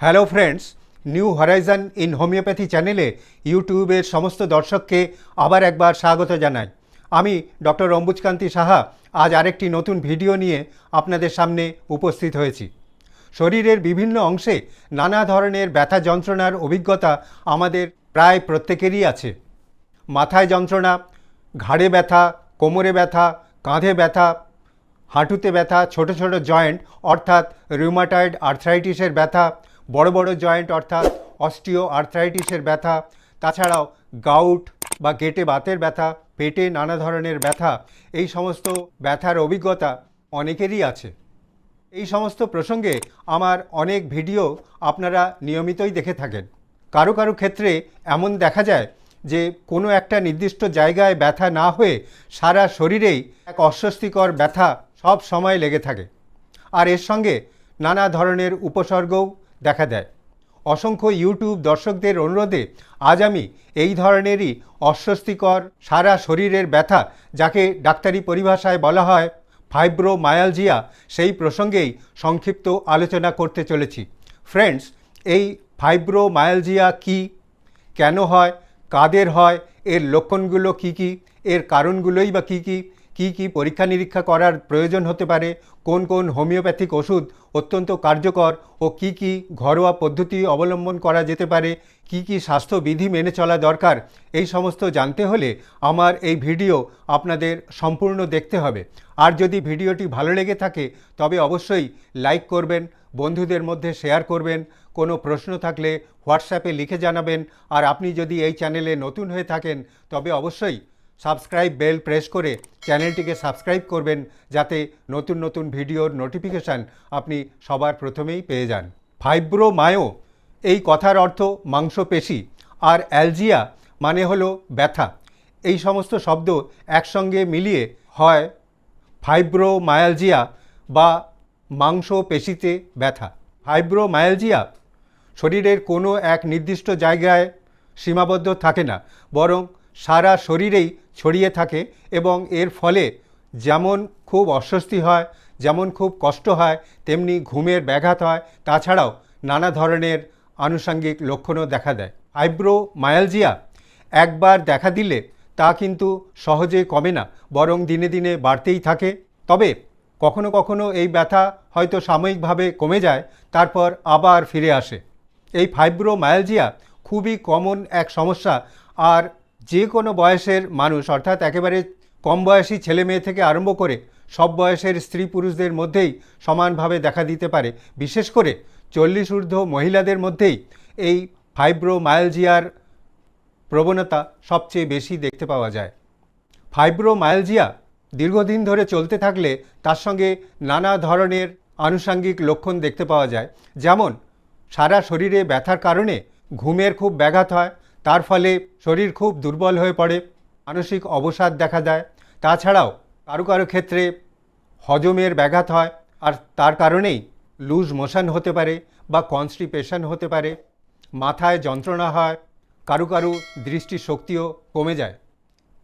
Hello friends new horizon in homeopathy চ্যানেলে ইউটিউবের সমস্ত দর্শককে আবার একবার স্বাগত জানাই। আমি ডক্টর অম্বুজকান্তি সাহা আজ আরেকটি নতুন ভিডিও নিয়ে আপনাদের সামনে উপস্থিত হয়েছি। শরীরের বিভিন্ন অংশে নানা ধরনের ব্যথা যন্ত্রণার অভিজ্ঞতা আমাদের প্রায় প্রত্যেকেরই আছে। মাথায় যন্ত্রণা, ঘাড়ে ব্যথা, কোমরে ব্যথা, কাঁধে ব্যথা, হাঁটুতে ব্যথা, ছোট ছোট জয়েন্ট অর্থাৎ রিউমাটয়েড আর্থ্রাইটিসের ব্যথা বড় বড় জয়েন্ট অর্থাৎ অস্টিও আর্থ্রাইটিসের ব্যথা, তাছাড়াও গাউট বা গেটে বাতের ব্যথা, পেটে নানা ধরনের ব্যথা, এই সমস্ত ব্যথার অভিজ্ঞতা অনেকেরই আছে। এই সমস্ত প্রসঙ্গে আমার অনেক ভিডিও আপনারা নিয়মিতই দেখে থাকেন। কারও কারও ক্ষেত্রে এমন দেখা যায় যে, কোনো একটা নির্দিষ্ট জায়গায় ব্যথা না হয়ে সারা শরীরেই এক অস্বস্তিকর ব্যথা সব সময় লেগে থাকে। আর এর সঙ্গে নানা ধরনের উপসর্গও দেখা দেয়। অসংখ্য ইউটিউব দর্শকদের অনুরোধে আজ আমি এই ধরনেরই অস্বস্তিকর, সারা শরীরের ব্যথা যাকে ডাক্তারি পরিভাষায় বলা হয় ফাইব্রোমায়ালজিয়া সেই প্রসঙ্গেই সংক্ষিপ্ত আলোচনা করতে চলেছি। ফ্রেন্ডস এই ফাইব্রোমায়ালজিয়া কি? কেন হয়? কাদের হয়? এর লক্ষণগুলো কি কি? এর কারণগুলোই বা কী কী? কী কী পরীক্ষা নিরীক্ষা করার প্রয়োজন হতে পারে, কোন কোন হোমিওপ্যাথিক ওষুধ অত্যন্ত কার্যকর ও কি কি ঘরোয়া পদ্ধতি অবলম্বন করা যেতে পারে, কি কি স্বাস্থ্যবিধি মেনে চলা দরকার, এই সমস্ত জানতে হলে আমার এই ভিডিও আপনাদের সম্পূর্ণ দেখতে হবে। আর যদি ভিডিওটি ভালো লেগে থাকে, তবে অবশ্যই লাইক করবেন, বন্ধুদের মধ্যে শেয়ার করবেন, কোনো প্রশ্ন থাকলে হোয়াটসঅ্যাপে লিখে জানাবেন, আর আপনি যদি এই চ্যানেলে নতুন হয়ে থাকেন, তবে অবশ্যই সাবস্ক্রাইব বেল প্রেস করে চ্যানেলটিকে সাবস্ক্রাইব করবেন যাতে নতুন নতুন ভিডিওর নোটিফিকেশান আপনি সবার প্রথমেই পেয়ে যান। ফাইব্রোমায়ো, এই কথার অর্থ মাংসপেশি, আর অ্যালজিয়া মানে হলো ব্যথা। এই সমস্ত শব্দ একসঙ্গে মিলিয়ে হয় ফাইব্রোমায়ালজিয়া বা মাংসপেশিতে ব্যথা। ফাইব্রোমায়ালজিয়া শরীরের কোনো এক নির্দিষ্ট জায়গায় সীমাবদ্ধ থাকে না, বরং সারা শরীরেই ছড়িয়ে থাকে এবং এর ফলে যেমন খুব অস্বস্তি হয়, যেমন খুব কষ্ট হয়, তেমনি ঘুমের ব্যাঘাত হয়। তাছাড়াও নানা ধরনের আনুষঙ্গিক লক্ষণও দেখা দেয়। আইব্রো মায়ালজিয়া একবার দেখা দিলে তা কিন্তু সহজে কমে না, বরং দিনে দিনে বাড়তেই থাকে। তবে কখনো কখনো এই ব্যথা হয়তো সাময়িকভাবে কমে যায়, তারপর আবার ফিরে আসে। এই ফাইব্রোমায়ালজিয়া খুবই কমন এক সমস্যা, আর যে কোনো বয়সের মানুষ, অর্থাৎ একেবারে কম বয়সী ছেলে মেয়ে থেকে আরম্ভ করে সব বয়সের স্ত্রী পুরুষদের মধ্যেই সমানভাবে দেখা দিতে পারে। বিশেষ করে চল্লিশ ঊর্ধ্ব মহিলাদের মধ্যেই এই ফাইব্রোমায়ালজিয়ার প্রবণতা সবচেয়ে বেশি দেখতে পাওয়া যায়। ফাইব্রোমায়ালজিয়া দীর্ঘদিন ধরে চলতে থাকলে তার সঙ্গে নানা ধরনের আনুষাঙ্গিক লক্ষণ দেখতে পাওয়া যায়। যেমন সারা শরীরে ব্যথার কারণে ঘুমের খুব ব্যাঘাত হয় তার ফলে শরীর খুব দুর্বল হয়ে পড়ে, মানসিক অবসাদ দেখা দেয়। তাছাড়াও কারও কারও ক্ষেত্রে হজমের ব্যাঘাত হয় আর তার কারণেই লুজ মোশন হতে পারে বা কনস্টিপেশন হতে পারে। মাথায় যন্ত্রণা হয়, কারও কারও দৃষ্টিশক্তিও কমে যায়।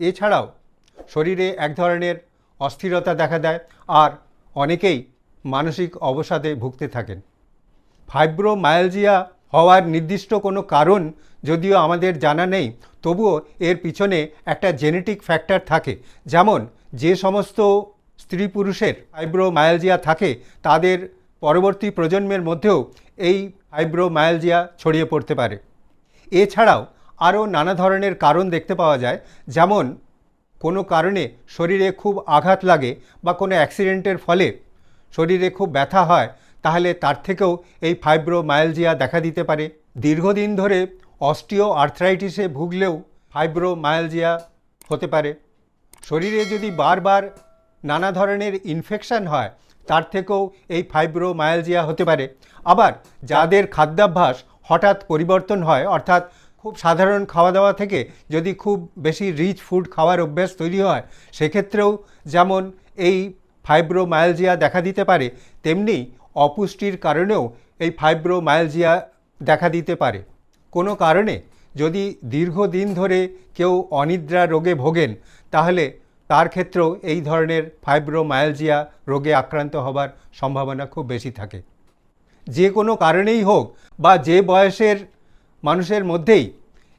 এছাড়াও শরীরে এক ধরনের অস্থিরতা দেখা দেয় আর অনেকেই মানসিক অবসাদে ভুগতে থাকেন। ফাইব্রোমায়ালজিয়া হওয়ার নির্দিষ্ট কোনো কারণ যদিও আমাদের জানা নেই, তবুও এর পিছনে একটা জেনেটিক ফ্যাক্টর থাকে। যেমন, যে সমস্ত স্ত্রী পুরুষের ফাইব্রোমায়ালজিয়া থাকে, তাদের পরবর্তী প্রজন্মের মধ্যেও এই ফাইব্রোমায়ালজিয়া ছড়িয়ে পড়তে পারে। এছাড়াও আরও নানা ধরনের কারণ দেখতে পাওয়া যায়। যেমন, কোনো কারণে শরীরে খুব আঘাত লাগে বা কোনো অ্যাক্সিডেন্টের ফলে শরীরে খুব ব্যথা হয় তাহলে তার থেকেও এই ফাইব্রোমায়ালজিয়া দেখা দিতে পারে। দীর্ঘদিন ধরে অস্টিও আর্থ্রাইটিসে ভুগলেও ফাইব্রোমায়ালজিয়া হতে পারে। শরীরে যদি বারবার নানা ধরনের ইনফেকশন হয়, তার থেকেও এই ফাইব্রোমায়ালজিয়া হতে পারে। আবার যাদের খাদ্যাভ্যাস হঠাৎ পরিবর্তন হয়, অর্থাৎ খুব সাধারণ খাওয়া দাওয়া থেকে যদি খুব বেশি রিচ ফুড খাওয়ার অভ্যাস তৈরি হয়, সেক্ষেত্রেও যেমন এই ফাইব্রোমায়ালজিয়া দেখা দিতে পারে, তেমনি অপুষ্টির কারণেও এই ফাইব্রোমায়ালজিয়া দেখা দিতে পারে। কোনো কারণে যদি দীর্ঘদিন ধরে কেউ অনিদ্রা রোগে ভোগেন, তাহলে তার ক্ষেত্রেও এই ধরনের ফাইব্রোমায়ালজিয়া রোগে আক্রান্ত হবার সম্ভাবনা খুব বেশি থাকে। যে কোনো কারণেই হোক বা যে বয়সের মানুষের মধ্যেই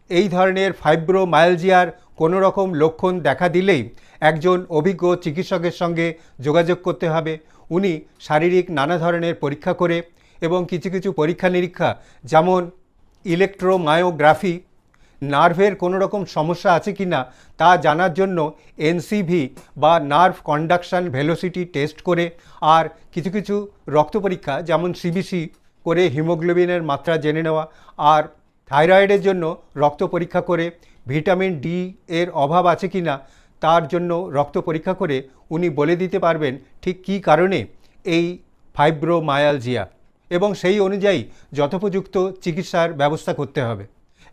এই ধরনের ফাইব্রোমায়ালজিয়ার কোনো রকম লক্ষণ দেখা দিলেই একজন অভিজ্ঞ চিকিৎসকের সঙ্গে যোগাযোগ করতে হবে উনি শারীরিক নানা ধরনের পরীক্ষা করে এবং কিছু কিছু পরীক্ষা নিরীক্ষা, যেমন ইলেকট্রোমায়োগ্রাফি, নার্ভের কোনো রকম সমস্যা আছে কি না তা জানার জন্য এনসিভি বা নার্ভ কন্ডাকশান ভেলোসিটি টেস্ট করে আর কিছু কিছু রক্ত পরীক্ষা, যেমন সিবিসি করে হিমোগ্লোবিনের মাত্রা জেনে নেওয়া আর থাইরয়েডের জন্য রক্ত পরীক্ষা করে ভিটামিন ডি এর অভাব আছে কি না তার জন্য রক্ত পরীক্ষা করে উনি বলে দিতে পারবেন ঠিক কী কারণে এই ফাইব্রোমায়ালজিয়া এবং সেই অনুযায়ী যথোপযুক্ত চিকিৎসার ব্যবস্থা করতে হবে।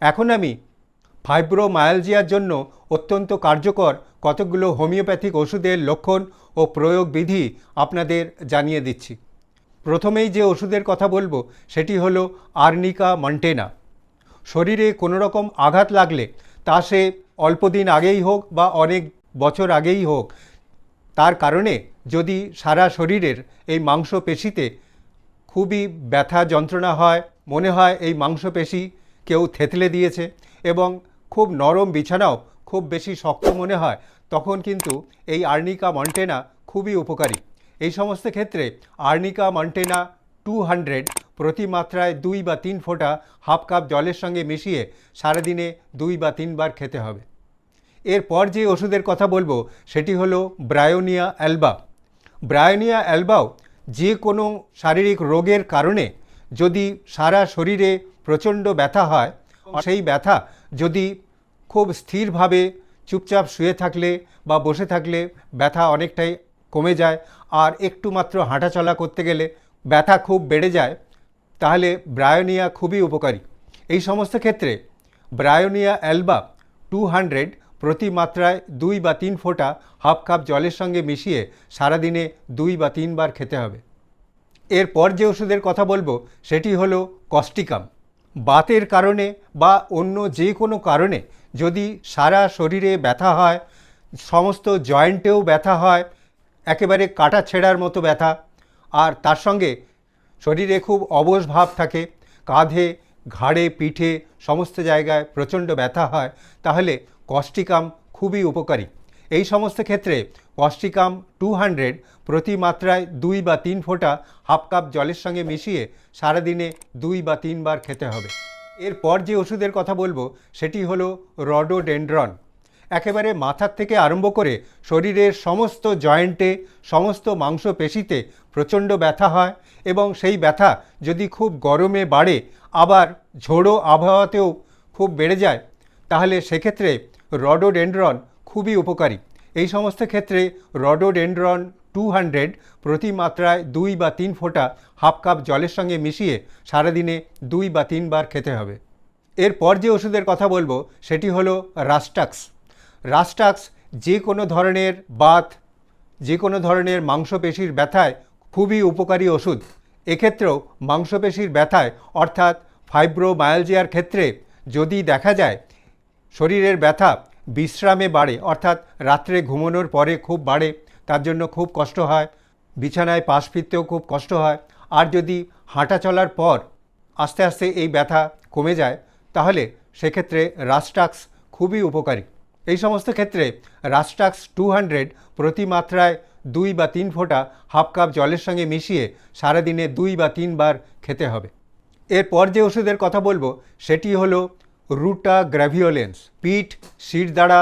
এখন আমি ফাইব্রোমায়ালজিয়ার জন্য অত্যন্ত কার্যকর কতকগুলো হোমিওপ্যাথিক ওষুধের লক্ষণ ও প্রয়োগ বিধি আপনাদের জানিয়ে দিচ্ছি। প্রথমেই যে ওষুধের কথা বলব সেটি হলো আর্নিকা মন্টেনা। শরীরে কোনো রকম আঘাত লাগলে তা সে অল্প দিন আগেই হোক বা অনেক বছর আগেই হোক, তার কারণে যদি সারা শরীরের এই মাংসপেশিতে খুবই ব্যথা যন্ত্রণা হয়, মনে হয় এই মাংসপেশি কেউ থেতলে দিয়েছে এবং খুব নরম বিছানাও খুব বেশি শক্ত মনে হয়, তখন কিন্তু এই আর্নিকা মন্টেনা খুবই উপকারী। এই সমস্ত ক্ষেত্রে আর্নিকা মন্টেনা টু হান্ড্রেড প্রতি মাত্রায় দুই বা তিন ফোঁটা হাফ কাপ জলের সঙ্গে মিশিয়ে সারাদিনে দুই বা তিনবার খেতে হবে। এরপর যে ওষুধের কথা বলব, সেটি হলো ব্রায়োনিয়া অ্যালবা। ব্রায়োনিয়া অ্যালবাও যে কোনো শারীরিক রোগের কারণে যদি সারা শরীরে প্রচণ্ড ব্যথা হয়, সেই ব্যথা যদি খুব স্থিরভাবে চুপচাপ শুয়ে থাকলে বা বসে থাকলে ব্যথা অনেকটাই কমে যায়। আর একটু মাত্র হাঁটাচলা করতে গেলে ব্যথা খুব বেড়ে যায়। তাহলে ব্রায়োনিয়া খুবই উপকারী। এই সমস্ত ক্ষেত্রে ব্রায়োনিয়া অ্যালবা টু হান্ড্রেড প্রতি মাত্রায় দুই বা তিন ফোঁটা হাফ কাপ জলের সঙ্গে মিশিয়ে সারাদিনে দুই বা তিনবার খেতে হবে। এরপর যে ওষুধের কথা বলব, সেটি হলো কস্টিকাম বাতের কারণে বা অন্য যে কোনো কারণে যদি সারা শরীরে ব্যথা হয়, সমস্ত জয়েন্টেও ব্যথা হয়, একেবারে কাটা ছেঁড়ার মতো ব্যথা, আর তার সঙ্গে শরীরে খুব অবশ ভাব থাকে, কাঁধে, ঘাড়ে, পিঠে সমস্ত জায়গায় প্রচণ্ড ব্যথা হয়, তাহলে কস্টিকাম খুবই উপকারী। এই সমস্ত ক্ষেত্রে কস্টিকাম টু হান্ড্রেড প্রতি মাত্রায় দুই বা তিন ফোঁটা হাফ কাপ জলের সঙ্গে মিশিয়ে সারাদিনে দুই বা তিনবার খেতে হবে। এরপর যে ওষুধের কথা বলব, সেটি হলো রডোডেন্ড্রন। একেবারে মাথার থেকে আরম্ভ করে শরীরের সমস্ত জয়েন্টে, সমস্ত মাংসপেশিতে প্রচণ্ড ব্যথা হয় এবং সেই ব্যথা যদি খুব গরমে বাড়ে, আবার ঝোড়ো আবহাওয়াতেও খুব বেড়ে যায়, তাহলে সেক্ষেত্রে রডোডেন্ড্রন খুবই উপকারী। এই সমস্ত ক্ষেত্রে রডোডেন্ড্রন টু হান্ড্রেড প্রতি মাত্রায় দুই বা তিন ফোঁটা হাফ কাপ জলের সঙ্গে মিশিয়ে সারাদিনে দুই বা তিনবার খেতে হবে। এরপর যে ওষুধের কথা বলব, সেটি হলো রাস্টাক্স। রাস্টাক্স যে কোনো ধরনের বাত, যে কোনো ধরনের মাংসপেশির ব্যথায় খুবই উপকারী ওষুধ। এক্ষেত্রেও মাংসপেশির ব্যথায়, অর্থাৎ ফাইব্রোমায়ালজিয়ার ক্ষেত্রে যদি দেখা যায়, শরীরের ব্যথা বিশ্রামে বাড়ে, অর্থাৎ রাত্রে ঘুমানোর পরে খুব বাড়ে, তার জন্য খুব কষ্ট হয়, বিছানায় পাশ ফিরতেও খুব কষ্ট হয়, আর যদি হাঁটা চলার পর আস্তে আস্তে এই ব্যথা কমে যায়, তাহলে সেক্ষেত্রে রাস্টাক্স খুবই উপকারী। এই সমস্ত ক্ষেত্রে রাস্টাক্স টু হান্ড্রেড প্রতি মাত্রায় দুই বা তিন ফোঁটা হাফ কাপ জলের সঙ্গে মিশিয়ে সারাদিনে দুই বা তিনবার খেতে হবে। এরপর যে ওষুধের কথা বলব, সেটি হলো রুটা গ্র্যাভিওলেন্স, পিঠ শিরদাঁড়া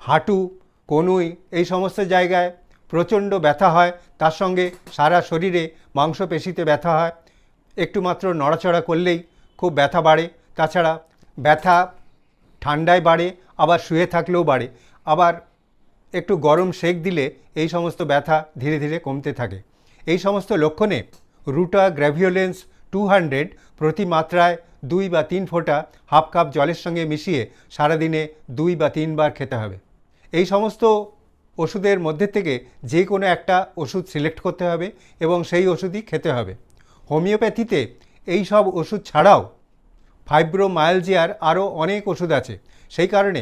হাঁটু, কনুই, এই সমস্ত জায়গায় প্রচণ্ড ব্যথা হয়, তার সঙ্গে সারা শরীরে মাংসপেশিতে ব্যথা হয়। একটু মাত্র নড়াচড়া করলেই খুব ব্যথা বাড়ে। তাছাড়া ব্যথা ঠান্ডায় বাড়ে, আবার শুয়ে থাকলেও বাড়ে। আবার একটু গরম সেক দিলে এই সমস্ত ব্যথা ধীরে ধীরে কমতে থাকে। এই সমস্ত লক্ষণে রুটা গ্র্যাভিওলেন্স টু হান্ড্রেড প্রতি মাত্রায় দুই বা তিন ফোঁটা হাফ কাপ জলের সঙ্গে মিশিয়ে সারাদিনে দুই বা তিনবার খেতে হবে। এই সমস্ত ওষুধের মধ্যে থেকে যে কোনো একটা ওষুধ সিলেক্ট করতে হবে এবং সেই ওষুধই খেতে হবে। হোমিওপ্যাথিতে এই সব ওষুধ ছাড়াও ফাইব্রোমায়ালজিয়ার আরও অনেক ওষুধ আছে। সেই কারণে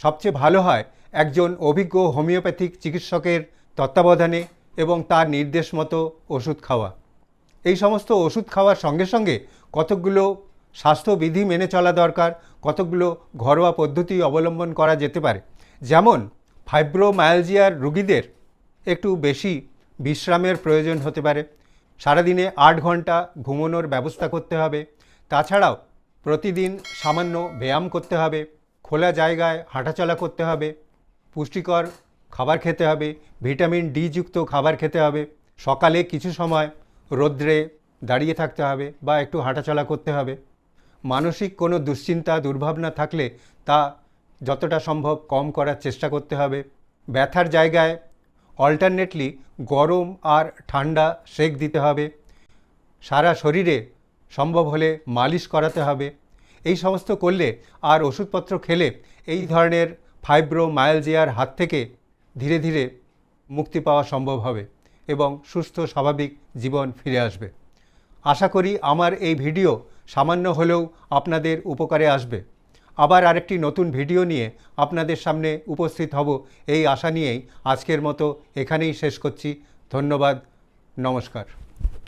সবচেয়ে ভালো হয় একজন অভিজ্ঞ হোমিওপ্যাথিক চিকিৎসকের তত্ত্বাবধানে এবং তার নির্দেশ মতো ওষুধ খাওয়া। এই সমস্ত ওষুধ খাওয়ার সঙ্গে সঙ্গে কতকগুলো স্বাস্থ্যবিধি মেনে চলা দরকার, কতকগুলো ঘরোয়া পদ্ধতি অবলম্বন করা যেতে পারে। যেমন ফাইব্রোমায়ালজিয়ার রুগীদের একটু বেশি বিশ্রামের প্রয়োজন হতে পারে। সারাদিনে আট ঘণ্টা ঘুমানোর ব্যবস্থা করতে হবে। তাছাড়াও প্রতিদিন সামান্য ব্যায়াম করতে হবে, খোলা জায়গায় হাঁটাচলা করতে হবে, পুষ্টিকর খাবার খেতে হবে, ভিটামিন ডি যুক্ত খাবার খেতে হবে, সকালে কিছু সময় রোদ্রে দাঁড়িয়ে থাকতে হবে বা একটু হাঁটাচলা করতে হবে। মানসিক কোনো দুশ্চিন্তা, দুর্ভাবনা থাকলে তা যতটা সম্ভব কম করার চেষ্টা করতে হবে। ব্যথার জায়গায় অল্টারনেটলি গরম আর ঠান্ডা সেক দিতে হবে। সারা শরীরে সম্ভব হলে মালিশ করাতে হবে। এই সমস্ত করলে আর ওষুধপত্র খেলে এই ধরনের ফাইব্রোমায়ালজিয়ার হাত থেকে ধীরে ধীরে মুক্তি পাওয়া সম্ভব হবে এবং সুস্থ, স্বাভাবিক জীবন ফিরে আসবে। আশা করি আমার এই ভিডিও সামান্য হলেও আপনাদের উপকারে আসবে। আবার আরেকটি নতুন ভিডিও নিয়ে আপনাদের সামনে উপস্থিত হব এই আশা নিয়েই আজকের মতো এখানেই শেষ করছি। ধন্যবাদ, নমস্কার।